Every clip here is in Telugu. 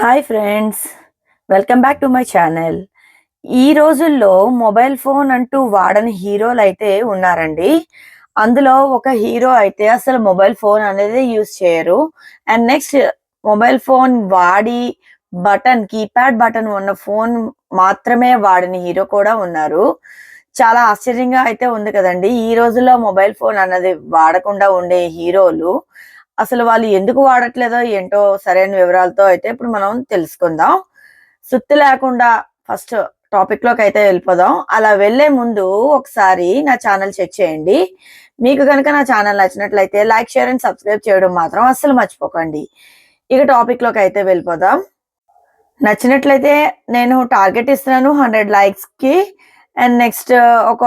Hi friends welcome back to my channel ఈ రోజుల్లో మొబైల్ ఫోన్ అంటూ వాడని హీరోలు అయితే ఉన్నారండి. అందులో ఒక హీరో అయితే అసలు మొబైల్ ఫోన్ అనేది యూజ్ చేయరు. అండ్ నెక్స్ట్ మొబైల్ ఫోన్ వాడి బటన్ కీప్యాడ్ బటన్ ఉన్న ఫోన్ మాత్రమే వాడిన హీరో కూడా ఉన్నారు. చాలా ఆశ్చర్యంగా అయితే ఉంది కదండి. ఈ రోజుల్లో మొబైల్ ఫోన్ అన్నది వాడకుండా ఉండే హీరోలు అసలు వాళ్ళు ఎందుకు వాడట్లేదో ఏంటో సరైన వివరాలతో అయితే ఇప్పుడు మనం తెలుసుకుందాం. సుత్తి లేకుండా ఫస్ట్ టాపిక్లోకి అయితే వెళ్ళిపోదాం. అలా వెళ్ళే ముందు ఒకసారి నా ఛానల్ చెక్ చేయండి. మీకు కనుక నా ఛానల్ నచ్చినట్లయితే లైక్ షేర్ అండ్ సబ్స్క్రైబ్ చేయడం మాత్రం అస్సలు మర్చిపోకండి. ఇక టాపిక్లోకి అయితే వెళ్ళిపోదాం. నచ్చినట్లయితే నేను టార్గెట్ ఇస్తున్నాను హండ్రెడ్ లైక్స్కి అండ్ నెక్స్ట్ uh, ఒక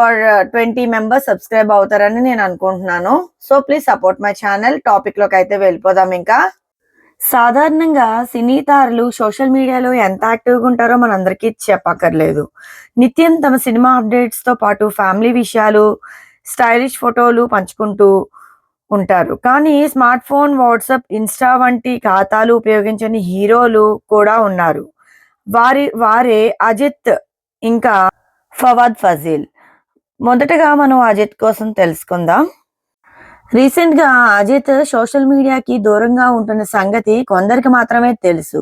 ట్వంటీ మెంబర్స్ సబ్స్క్రైబ్ అవుతారని నేను అనుకుంటున్నాను. So please support my channel టాపిక్లోకి అయితే వెళ్ళిపోదాం ఇంకా. సాధారణంగా సినీ తారలు సోషల్ మీడియాలో ఎంత యాక్టివ్గా ఉంటారో మనందరికీ చెప్పక్కర్లేదు. నిత్యం తమ సినిమా అప్డేట్స్తో పాటు ఫ్యామిలీ విషయాలు స్టైలిష్ ఫోటోలు పంచుకుంటూ ఉంటారు. కానీ స్మార్ట్ ఫోన్ వాట్సాప్ ఇన్స్టా వంటి ఖాతాలు ఉపయోగించని హీరోలు కూడా ఉన్నారు. వారి వారే అజిత్ ఇంకా ఫవాద్ ఫజీల్. మొదటగా మనం అజిత్ కోసం తెలుసుకుందాం. రీసెంట్గా అజిత్ సోషల్ మీడియాకి దూరంగా ఉంటున్న సంగతి కొందరికి మాత్రమే తెలుసు.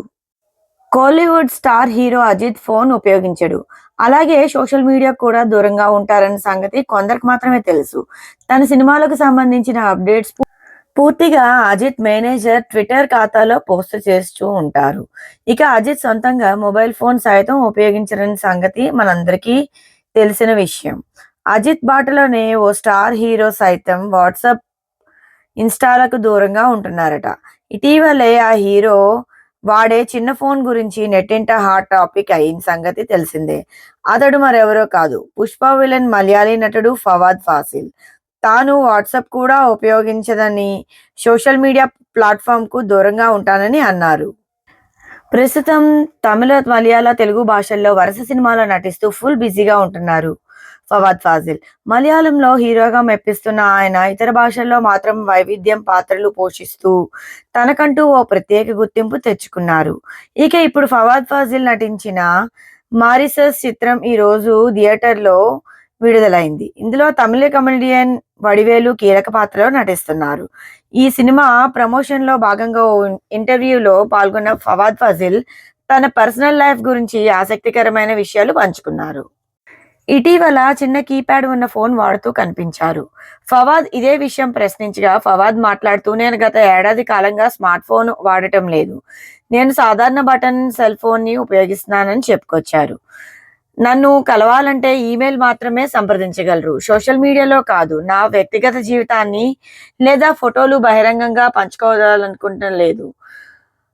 Kollywood star hero Ajith phone ఉపయోగించడు. అలాగే సోషల్ మీడియా కూడా దూరంగా ఉంటారన్న సంగతి కొందరికి మాత్రమే తెలుసు. తన సినిమాలకు సంబంధించిన అప్డేట్స్ పూర్తిగా అజిత్ మేనేజర్ ట్విట్టర్ ఖాతాలో పోస్ట్ చేస్తూ ఉంటారు. ఇక అజిత్ సొంతంగా మొబైల్ ఫోన్ సైతం ఉపయోగించరని సంగతి మనందరికీ తెలిసిన విషయం. అజిత్ బాటలోనే ఓ స్టార్ హీరో సైతం వాట్సాప్ ఇన్స్టాలకు దూరంగా ఉంటున్నారట. ఇటీవలే ఆ హీరో వాడే చిన్న ఫోన్ గురించి నెట్టింట హాట్ టాపిక్ అయిన సంగతి తెలిసిందే. అతడు మరెవరో కాదు. పుష్ప విలన్ మలయాళీ నటుడు ఫవాద్ ఫాసిల్. తాను వాట్సాప్ కూడా ఉపయోగించదని సోషల్ మీడియా ప్లాట్ఫామ్కు దూరంగా ఉంటానని అన్నారు. ప్రస్తుతం తమిళ మలయాళ తెలుగు భాషల్లో వరుస సినిమాలో నటిస్తూ ఫుల్ బిజీగా ఉంటున్నారు ఫవాద్ ఫాజిల్. మలయాళంలో హీరోగా మెప్పిస్తున్న ఆయన ఇతర భాషల్లో మాత్రం వైవిధ్యం పాత్రలు పోషిస్తూ తనకంటూ ఓ ప్రత్యేక గుర్తింపు తెచ్చుకున్నారు. ఇక ఇప్పుడు ఫవాద్ ఫాజిల్ నటించిన మారిసస్ చిత్రం ఈ రోజు థియేటర్లో విడుదలైంది. ఇందులో తమిళ కమెడియన్ వడివేలు కీలక పాత్రలో నటిస్తున్నారు. ఈ సినిమా ప్రమోషన్లో భాగంగా ఓ ఇంటర్వ్యూలో పాల్గొన్న ఫవాద్ ఫజిల్ తన పర్సనల్ లైఫ్ గురించి ఆసక్తికరమైన విషయాలు పంచుకున్నారు. ఇటీవల చిన్న కీప్యాడ్ ఉన్న ఫోన్ వాడుతూ కనిపించారు. ఫవాద్ ఇదే విషయం ప్రశ్నించగా ఫవాద్ మాట్లాడుతూ నేను గత ఏడాది కాలంగా స్మార్ట్ ఫోన్ వాడటం లేదు. నేను సాధారణ బటన్ సెల్ ఫోన్ని ఉపయోగిస్తున్నానని చెప్పుకొచ్చారు. నన్ను కలవాలంటే ఈమెయిల్ మాత్రమే సంప్రదించగలరు. సోషల్ మీడియాలో కాదు నా వ్యక్తిగత జీవితాన్ని లేదా ఫోటోలు బహిరంగంగా పంచుకోవాలనుకుంటం లేదు.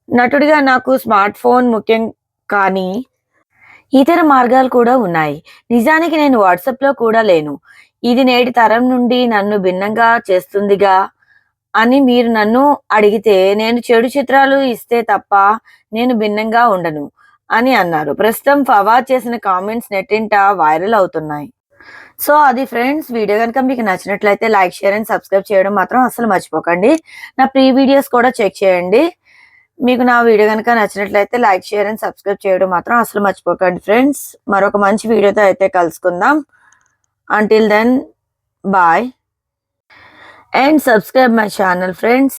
నటుడిగా నాకు స్మార్ట్ ఫోన్ ముఖ్యం కానీ ఇతర మార్గాలు కూడా ఉన్నాయి. నిజానికి నేను వాట్సాప్లో కూడా లేను. ఇది నేటి తరం నుండి నన్ను భిన్నంగా చేస్తుందిగా అని మీరు నన్ను అడిగితే నేను చెడు చిత్రాలు ఇస్తే తప్ప నేను భిన్నంగా ఉండను. అని అన్నారు. ప్రస్తుతం ఫవాద్ చేసిన కామెంట్స్ నెట్టింట వైరల్ అవుతున్నాయి. సో అది ఫ్రెండ్స్ వీడియో కనుక మీకు నచ్చినట్లయితే లైక్ షేర్ అండ్ సబ్స్క్రైబ్ చేయడం మాత్రం అసలు మర్చిపోకండి. నా ప్రీ వీడియోస్ కూడా చెక్ చేయండి. మీకు నా వీడియో కనుక నచ్చినట్లయితే లైక్ షేర్ అండ్ సబ్స్క్రైబ్ చేయడం మాత్రం అసలు మర్చిపోకండి ఫ్రెండ్స్. మరొక మంచి వీడియోతో అయితే కలుసుకుందాం. Until then bye and subscribe my channel friends